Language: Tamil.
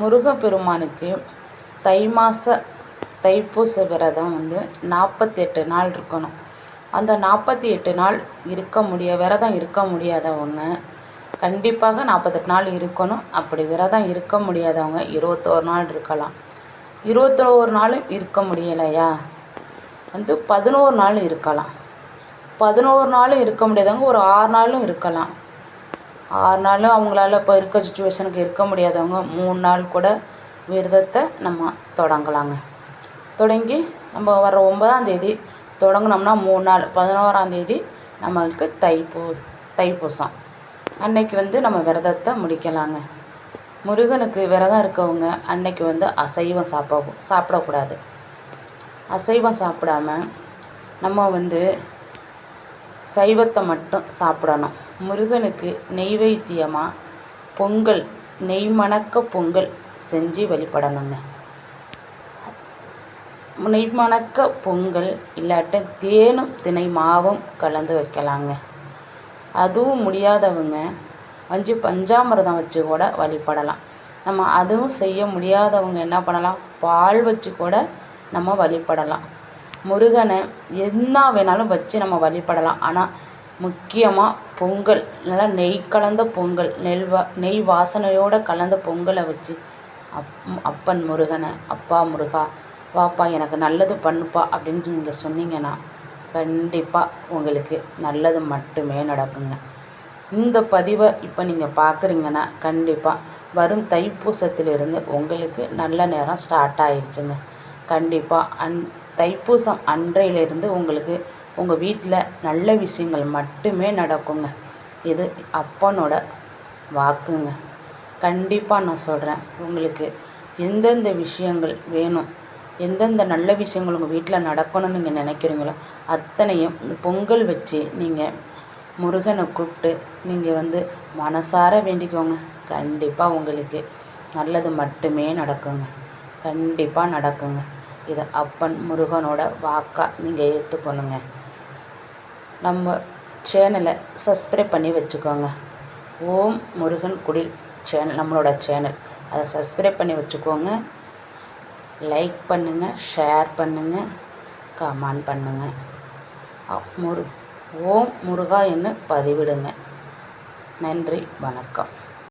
முருகப்பெருமானுக்கு தை மாத தைப்பூச விரதம் வந்து நாற்பத்தி எட்டு நாள் இருக்கணும். அந்த நாற்பத்தி எட்டு நாள் இருக்க முடிய விரதம் இருக்க முடியாதவங்க கண்டிப்பாக நாற்பத்தெட்டு நாள் இருக்கணும். அப்படி விரதம் இருக்க முடியாதவங்க இருபத்தோரு நாள் இருக்கலாம். இருபத்தோரு நாளும் இருக்க முடியலையா? வந்து பதினோரு நாள் இருக்கலாம். பதினோரு நாளும் இருக்க முடியாதவங்க ஒரு ஆறு நாளும் இருக்கலாம். ஆறு நாளும் அவங்களால இப்போ இருக்க சுச்சுவேஷனுக்கு இருக்க முடியாதவங்க மூணு நாள் கூட விரதத்தை நம்ம தொடங்கலாங்க. தொடங்கி நம்ம வர ஒன்பதாம் தேதி தொடங்கினோம்னா மூணு நாள் பதினோராந்தேதி நம்மளுக்கு தைப்பூ தைப்பூசம். அன்னைக்கு வந்து நம்ம விரதத்தை முடிக்கலாங்க. முருகனுக்கு விரதம் இருக்கவங்க அன்னைக்கு வந்து அசைவம் சாப்பிட சாப்பிடக்கூடாது. அசைவம் சாப்பிடாம நம்ம வந்து சைவத்தை மட்டும் சாப்பிடணும். முருகனுக்கு நெய்வேத்தியமாக பொங்கல் நெய் மணக்க பொங்கல் செஞ்சு வழிபடணுங்க. நெய் மணக்க பொங்கல் இல்லாட்ட தேனும் தினை மாவும் கலந்து வைக்கலாங்க. அதுவும் முடியாதவங்க அஞ்சு பஞ்சாமிரதம் வச்சு கூட வழிபடலாம். நம்ம அதுவும் செய்ய முடியாதவங்க என்ன பண்ணலாம்? பால் வச்சு கூட நம்ம வழிபடலாம். முருகனை என்ன வேணாலும் வச்சு நம்ம வழிபடலாம். ஆனால் முக்கியமாக பொங்கல் நல்லா நெய் கலந்த பொங்கல் நெல் வா நெய் வாசனையோடு கலந்த பொங்கலை வச்சு அப் அப்பன் முருகனை அப்பா முருகா வாப்பா எனக்கு நல்லது பண்ணுப்பா அப்படின்னு நீங்கள் சொன்னீங்கன்னா கண்டிப்பாக உங்களுக்கு நல்லது மட்டுமே நடக்குங்க. இந்த பதிவை இப்போ நீங்கள் பார்க்குறீங்கன்னா கண்டிப்பாக வரும் தைப்பூசத்திலிருந்து உங்களுக்கு நல்ல நேரம் ஸ்டார்ட் ஆயிடுச்சுங்க கண்டிப்பாக அன் தைப்பூசம் அன்றையிலிருந்து உங்களுக்கு உங்கள் வீட்டில் நல்ல விஷயங்கள் மட்டுமே நடக்குங்க. இது அப்பனோட வாக்குங்க. கண்டிப்பாக நான் சொல்கிறேன் உங்களுக்கு எந்தெந்த விஷயங்கள் வேணும் எந்தெந்த நல்ல விஷயங்கள் உங்கள் வீட்டில் நடக்கணும்னு நீங்கள் நினைக்கிறீங்களோ அத்தனையும் இந்த பொங்கல் வச்சு நீங்கள் முருகனை கூப்பிட்டு நீங்கள் வந்து மனசார வேண்டிக்கோங்க. கண்டிப்பாக உங்களுக்கு நல்லது மட்டுமே நடக்குங்க. கண்டிப்பாக நடக்குங்க. இதை அப்பன் முருகனோட வாக்காக நீங்கள் ஏற்றுக்கணுங்க நம்ம சேனலை சப்ஸ்கிரைப் பண்ணி வச்சுக்கோங்க. ஓம் முருகன் குடில் சேனல் நம்மளோட சேனல் அதை சப்ஸ்கிரைப் பண்ணி வச்சுக்கோங்க. லைக் பண்ணுங்கள் ஷேர் பண்ணுங்கள் கமெண்ட் பண்ணுங்கள் முரு ஓம் முருகா என்று பதிவிடுங்க. நன்றி வணக்கம்.